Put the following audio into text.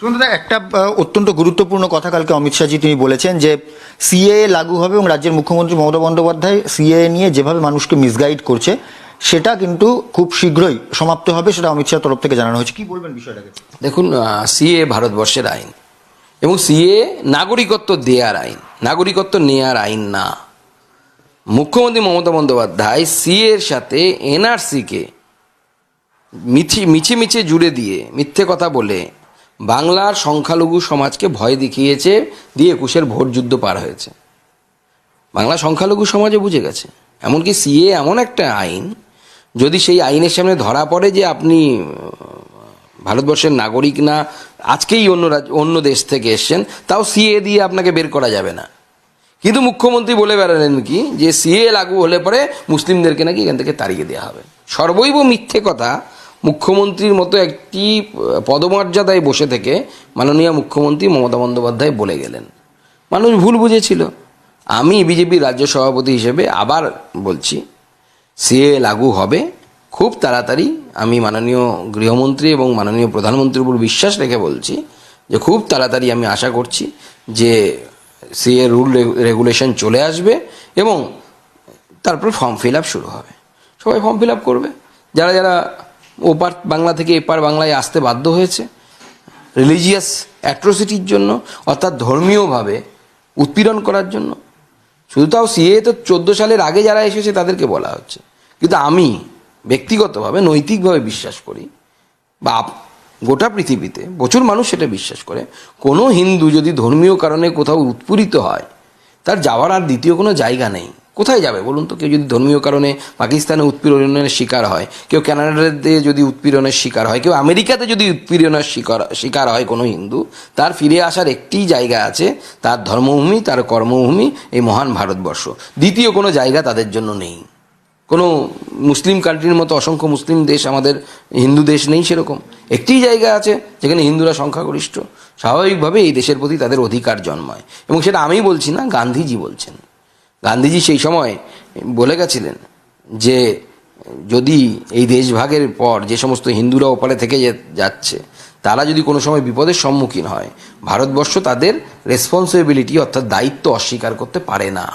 সুমন্তদা একটা অত্যন্ত গুরুত্বপূর্ণ কথা কালকে অমিত শাহজি তিনি বলেছেন যে সিএ লাগু হবে এবং রাজ্যের মুখ্যমন্ত্রী মমতা বন্দ্যোপাধ্যায় সিএ নিয়ে যেভাবে মানুষকে মিসগাইড করছে, সেটা কিন্তু খুব শীঘ্রই সমাপ্ত হবে, সেটা অমিত শাহ তরফ থেকে জানানো হয়েছে। কি বলবেন বিষয়টাকে? দেখুন সিএ ভারতবর্ষের আইন এবং সিএ নাগরিকত্ব দেয়ার আইন, নাগরিকত্ব নেয়ার আইন না। মুখ্যমন্ত্রী মমতা বন্দ্যোপাধ্যায় সিএ এর সাথে এনআরসিকে মিছি মিছে মিছে জুড়ে দিয়ে মিথ্যে কথা বলে বাংলার সংখ্যালঘু সমাজকে ভয় দেখিয়েছে দিয়ে একুশের ভোট যুদ্ধ পার হয়েছে। বাংলা সংখ্যালঘু সমাজে বুঝে গেছে। এমনকি সিএ এমন একটা আইন, যদি সেই আইনের সামনে ধরা পড়ে যে আপনি ভারতবর্ষের নাগরিক না, আজকেই অন্য রাজ্য অন্য দেশ থেকে এসছেন, তাও সিএ দিয়ে আপনাকে বের করা যাবে না। কিন্তু মুখ্যমন্ত্রী বলে বেড়ালেন কি, যে সিএ লাগু হলে পরে মুসলিমদেরকে নাকি এখান থেকে তাড়িয়ে দেওয়া হবে। সর্বৈব মিথ্যে কথা মুখ্যমন্ত্রীর মতো একটি পদমর্যাদায় বসে থেকে মাননীয় মুখ্যমন্ত্রী মমতা বন্দ্যোপাধ্যায় বলে গেলেন। মানুষ ভুল বুঝেছিল। আমি বিজেপির রাজ্য সভাপতি হিসেবে আবার বলছি সিএ লাগু হবে। খুব তাড়াতাড়ি আমি মাননীয় গৃহমন্ত্রী এবং মাননীয় প্রধানমন্ত্রীর উপর বিশ্বাস রেখে বলছি যে খুব তাড়াতাড়ি আমি আশা করছি যে সিএ রুল রেগুলেশন চলে আসবে এবং তারপর ফর্ম ফিল আপ শুরু হবে। সবাই ফর্ম ফিল আপ করবে। যারা যারা ওপার বাংলা থেকে এপার বাংলায় আসতে বাধ্য হয়েছে। রিলিজিয়াস অ্যাট্রোসিটির জন্য, অর্থাৎ ধর্মীয়ভাবে উৎপীড়ন করার জন্য। শুধু তাও সিএ তো চোদ্দ সালের আগে যারা এসেছে তাদেরকে বলা হচ্ছে। কিন্তু আমি ব্যক্তিগতভাবে, নৈতিকভাবে বিশ্বাস করি বা গোটা পৃথিবীতে প্রচুর মানুষ সেটা বিশ্বাস করে। কোনো হিন্দু যদি ধর্মীয় কারণে কোথাও উৎপীড়িত হয়, তার যাওয়ার আর দ্বিতীয় কোনো জায়গা নেই। কোথায় যাবে? বলুন তো, কেউ যদি ধর্মীয় কারণে পাকিস্তানে উৎপীড়নের শিকার হয়, কেউ কানাডাতে যদি উৎপীড়নের শিকার হয়, কেউ আমেরিকাতে যদি উৎপীড়নের শিকার শিকার হয় কোনো হিন্দু, তার ফিরে আসার একটি জায়গা আছে, তার ধর্মভূমি, তার কর্মভূমি, এই মহান ভারতবর্ষ। দ্বিতীয় কোনো জায়গা তাদের জন্য নেই। কোনো মুসলিম কান্ট্রির মতো অসংখ্য মুসলিম দেশ আমাদের, হিন্দু দেশ নেই সেরকম। একটি জায়গা আছে, যেখানে হিন্দুরা সংখ্যাগরিষ্ঠ। স্বাভাবিকভাবে এই দেশের প্রতি তাদের অধিকার জন্মায়। এবং সেটা আমি বলছি না, গান্ধীজি বলছেন। গান্ধীজি সেই সময় বলে গেছিলেন যে যদি এই দেশভাগের পর যে সমস্ত হিন্দুরা ওপারে থেকে যাচ্ছে, তারা যদি কোনো সময় বিপদের সম্মুখীন হয়, ভারতবর্ষ তাদের রেসপন্সিবিলিটি অর্থাৎ দায়িত্ব অস্বীকার করতে পারে না।